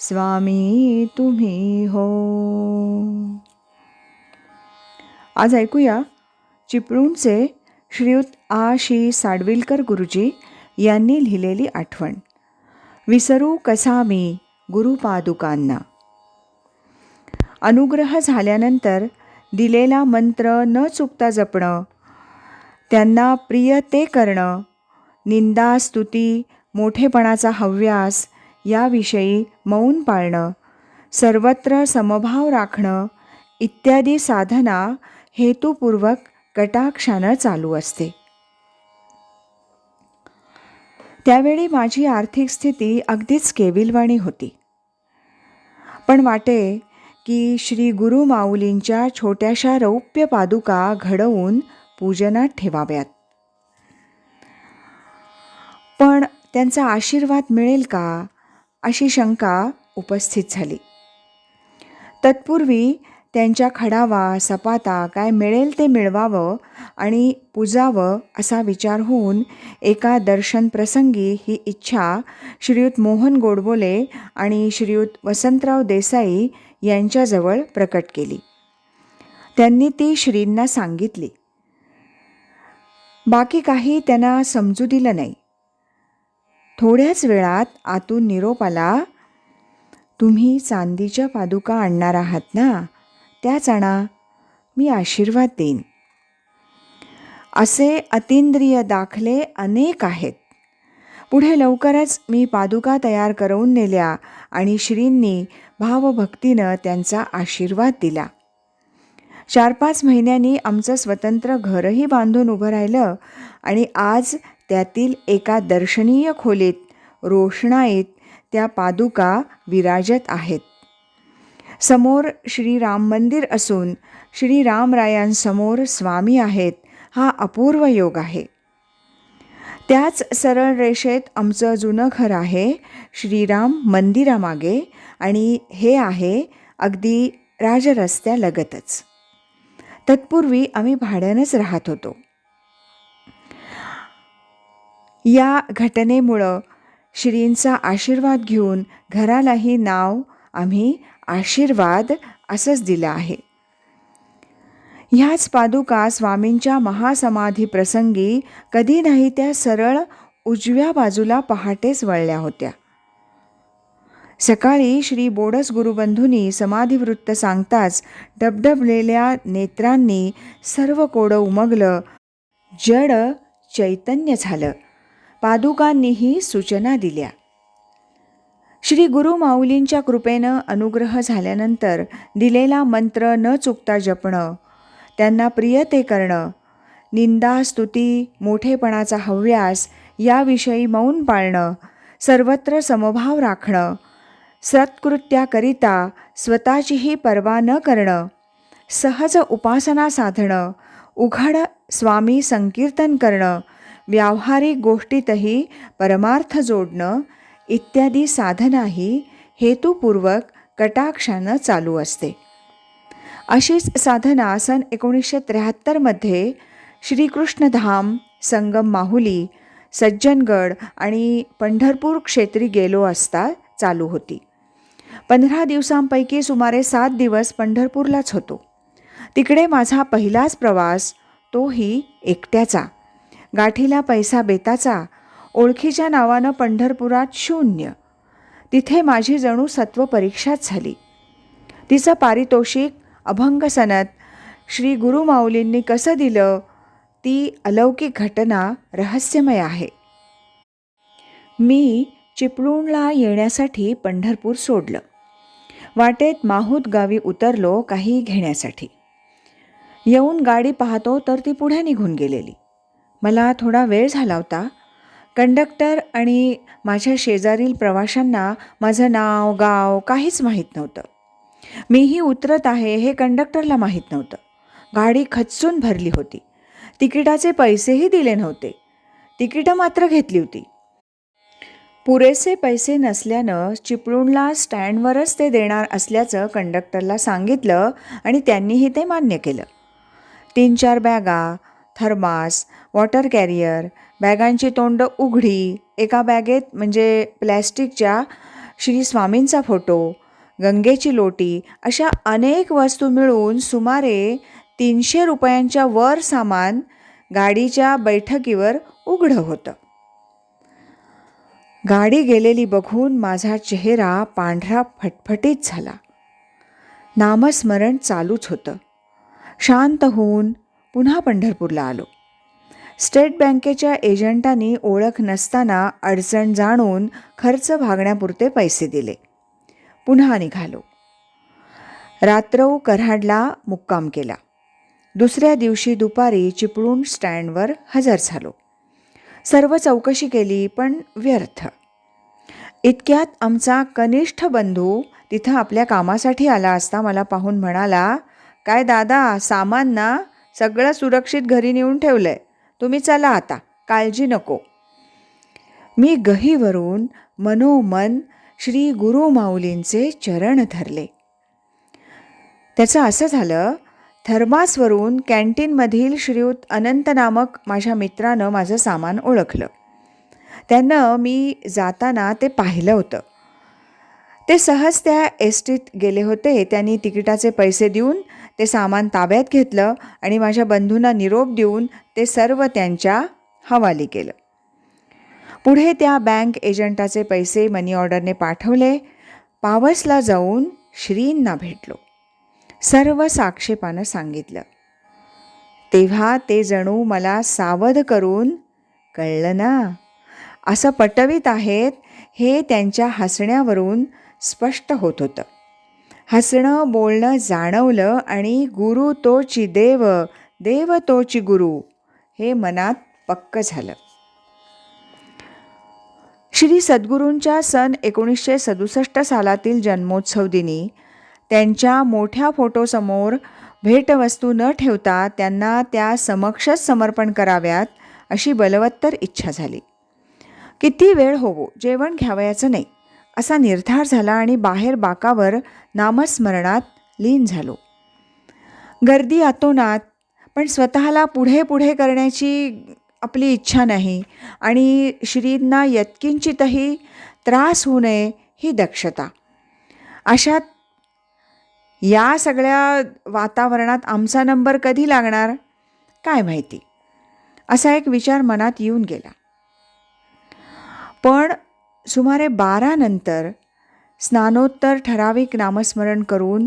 स्वामी तुम्ही हो. आज ऐकूया चिपळूणचे श्रीयुत आशी साडविलकर गुरुजी यांनी लिहिलेली आठवण. विसरू कसा मी गुरुपादुकांना? अनुग्रह झाल्यानंतर दिलेला मंत्र न चुकता जपणं त्यांना प्रिय ते करणं निंदा स्तुती मोठेपणाचा हव्यास याविषयी मौन पाळणं सर्वत्र समभाव राखणं इत्यादी साधना हेतुपूर्वक कटाक्षानं चालू असते. त्यावेळी माझी आर्थिक स्थिती अगदीच केविलवाणी होती. पण वाटे की श्री गुरु माऊलींच्या छोट्याशा रौप्य पादुका घडवून पूजनात ठेवाव्यात. पण त्यांचा आशीर्वाद मिळेल का? अशी शंका उपस्थित झाली. तत्पूर्वी त्यांच्या खडावा सपाता काय मिळेल ते मिळवावं आणि पुजावं असा विचार होऊन एका दर्शन प्रसंगी ही इच्छा श्रीयुत मोहन गोडबोले आणि श्रीयुत वसंतराव देसाई यांच्याजवळ प्रकट केली. त्यांनी ती श्रींना सांगितली. बाकी काही त्यांना समजू दिलं नाही. थोड्याच वेळात आतून निरोप आला तुम्ही चांदीच्या पादुका आणणार आहात ना? त्याच आणा मी आशीर्वाद देईन. असे अतिंद्रिय दाखले अनेक आहेत. पुढे लवकरच मी पादुका तयार करून नेल्या आणि श्रींनी भावभक्तीनं त्यांचा आशीर्वाद दिला. चार पाच महिन्यांनी आमचं स्वतंत्र घरही बांधून उभं राहिलं आणि आज त्यातील एका दर्शनीय खोलीत रोषणाईत त्या पादुका विराजत आहेत. समोर श्रीराम मंदिर असून श्रीरामरायांसमोर स्वामी आहेत हा अपूर्व योग आहे. त्याच सरळ रेषेत आमचं जुनं घर आहे श्रीराम मंदिरामागे आणि हे आहे अगदी राजरस्त्यालगतच. तत्पूर्वी आम्ही भाड्यानंच राहत होतो. या घटनेमुळं श्रींचा आशीर्वाद घेऊन घरालाही नाव आम्ही आशीर्वाद असंच दिलं आहे. ह्याच पादुका स्वामींच्या महासमाधी प्रसंगी कधी नाही त्या सरळ उजव्या बाजूला पहाटेच वळल्या होत्या. सकाळी श्री बोडस गुरुबंधूंनी समाधिवृत्त सांगताच डबडबलेल्या नेत्रांनी सर्व कोडं उमगलं जड चैतन्य झालं. पादुकांनीही सूचना दिल्या. श्री गुरु माऊलींच्या कृपेनं अनुग्रह झाल्यानंतर दिलेला मंत्र न चुकता जपणं त्यांना प्रिय ते करणं निंदा स्तुती मोठेपणाचा हव्यास याविषयी मौन पाळणं सर्वत्र समभाव राखणं सत्कृत्याकरिता स्वतःचीही पर्वा न करणं सहज उपासना साधणं उघड स्वामी संकीर्तन करणं व्यावहारिक गोष्टीतही परमार्थ जोडणं इत्यादी साधनाही हेतुपूर्वक कटाक्षानं चालू असते. अशीच साधना सन एकोणीसशे त्र्याहत्तरमध्ये श्रीकृष्णधाम संगम माहुली सज्जनगड आणि पंढरपूर क्षेत्री गेलो असता चालू होती. पंधरा दिवसांपैकी सुमारे सात दिवस पंढरपूरलाच होतो. तिकडे माझा पहिलाच प्रवास तोही एकट्याचा. गाठीला पैसा बेताचा ओळखीच्या नावानं पंढरपुरात शून्य. तिथे माझी जणू सत्व परीक्षाच झाली. तिचं पारितोषिक अभंग सनत श्री गुरुमाऊलींनी कसं दिलं ती अलौकिक घटना रहस्यमय आहे. मी चिपळूणला येण्यासाठी पंढरपूर सोडलं. वाटेत माहूत गावी उतरलो काही घेण्यासाठी. येऊन गाडी पाहतो तर ती पुढे निघून गेलेली. मला थोडा वेळ झाला होता. कंडक्टर आणि माझ्या शेजारील प्रवाशांना माझं नाव गाव काहीच माहीत नव्हतं. मीही उतरत आहे हे कंडक्टरला माहीत नव्हतं. गाडी खचून भरली होती. तिकिटाचे पैसेही दिले नव्हते. तिकीटं मात्र घेतली होती. पुरेसे पैसे नसल्यानं चिपळूणला स्टँडवरच ते देणार असल्याचं कंडक्टरला सांगितलं आणि त्यांनीही ते मान्य केलं. तीन चार बॅगा थर्मास वॉटर कॅरियर बॅगांची तोंड उघडी एका बॅगेत म्हणजे प्लॅस्टिकच्या श्री स्वामींचा फोटो गंगेची लोटी अशा अनेक वस्तू मिळून सुमारे तीनशे रुपयांच्या वर सामान गाडीच्या बैठकीवर उघडं होतं. गाडी गेलेली बघून माझा चेहरा पांढरा फटफटीत झाला. नामस्मरण चालूच होतं. शांत होऊन पुन्हा पंढरपूरला आलो. स्टेट बँकेच्या एजंटांनी ओळख नसताना अडचण जाणून खर्च भागण्यापुरते पैसे दिले. पुन्हा निघालो. रात्रौ कराडला मुक्काम केला. दुसऱ्या दिवशी दुपारी चिपळूण स्टँडवर हजर झालो. सर्व चौकशी केली पण व्यर्थ. इतक्यात आमचा कनिष्ठ बंधू तिथं आपल्या कामासाठी आला असता मला पाहून म्हणाला काय दादा सामान ना सगळं सुरक्षित घरी नेऊन ठेवलं आहे तुम्ही चला आता काळजी नको. मी गहीवरून मनोमन श्री गुरु माऊलींचे चरण धरले. त्याचं असं झालं थर्मासवरून कॅन्टीनमधील श्रीयुत अनंत नामक माझ्या मित्रानं माझं सामान ओळखलं. त्यानं मी जाताना ते पाहिलं होतं. ते सहज त्या एस टीत गेले होते. त्यांनी तिकिटाचे पैसे देऊन ते सामान ताब्यात घेतलं आणि माझ्या बंधूंना निरोप देऊन ते सर्व त्यांच्या हवाली केलं. पुढे त्या बँक एजंटाचे पैसे मनी ऑर्डरने पाठवले. पावसला जाऊन श्रींना भेटलो. सर्व साक्षेपानं सांगितलं. तेव्हा ते जणू मला सावध करून कळलं ना असं पटवीत आहेत हे त्यांच्या हसण्यावरून स्पष्ट होत होतं. हसणं बोलणं जाणवलं आणि गुरु तोची देव देव तोची गुरु हे मनात पक्क झालं. श्री सद्गुरूंच्या सन एकोणीसशे सदुसष्ट सालातील जन्मोत्सव दिनी त्यांच्या मोठ्या फोटोसमोर भेटवस्तू न ठेवता त्यांना त्या समक्षच समर्पण कराव्यात अशी बलवत्तर इच्छा झाली. किती वेळ होवो जेवण घ्यावयाचं नाही. असा निर्धार झाला आणि बाहेर बाकावर नामस्मरणात लीन झालो. गर्दी आतोनात पण स्वतःला पुढे पुढे करण्याची आपली इच्छा नाही आणि श्रींना यत्किंचितही त्रास होऊ नये ही दक्षता. अशात या सगळ्या वातावरणात आमचा नंबर कधी लागणार? काय माहिती? असा एक विचार मनात येऊन गेला. पण सुमारे बारानंतर स्नानोत्तर ठराविक नामस्मरण करून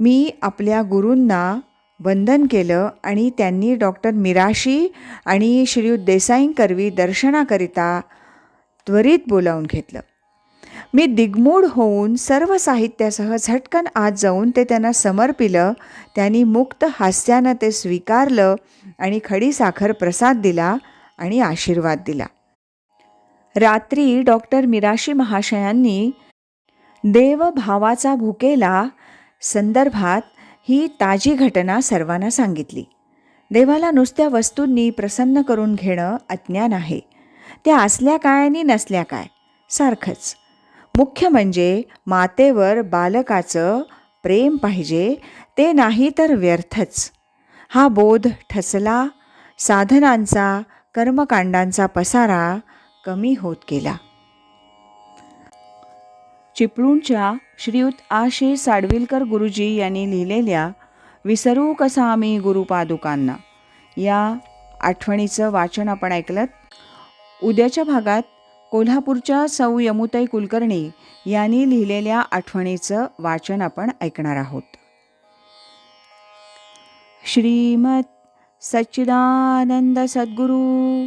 मी आपल्या गुरूंना वंदन केलं आणि त्यांनी डॉक्टर मिराशी आणि श्रीयुत देसाईंकरवी दर्शनाकरिता त्वरित बोलावून घेतलं. मी दिग्मूढ होऊन सर्व साहित्यासह झटकन आत जाऊन ते त्यांना समर्पिलं त्यांनी मुक्त हास्यानं ते स्वीकारलं आणि खडी साखर प्रसाद दिला आणि आशीर्वाद दिला. रात्री डॉक्टर मिराशी महाशयांनी देवभावाचा भुकेला संदर्भात ही ताजी घटना सर्वांना सांगितली. देवाला नुसत्या वस्तूंनी प्रसन्न करून घेणं अज्ञान आहे. त्या असल्या काय आणि नसल्या काय? सारखंच. मुख्य म्हणजे मातेवर बालकाचं प्रेम पाहिजे ते नाही तर व्यर्थच. हा बोध ठसला साधनांचा कर्मकांडांचा पसारा कमी होत गेला. चिपळूणच्या श्रीयुत आशे साडविलकर गुरुजी यांनी लिहिलेल्या विसरू कसा आम्ही गुरुपादुकांना या आठवणीचं वाचन आपण ऐकलं उद्याच्या भागात कोल्हापूरच्या सौ यमुताई कुलकर्णी यांनी लिहिलेल्या आठवणीचं वाचन आपण ऐकणार आहोत. श्रीमत सच्चिदानंद सद्गुरू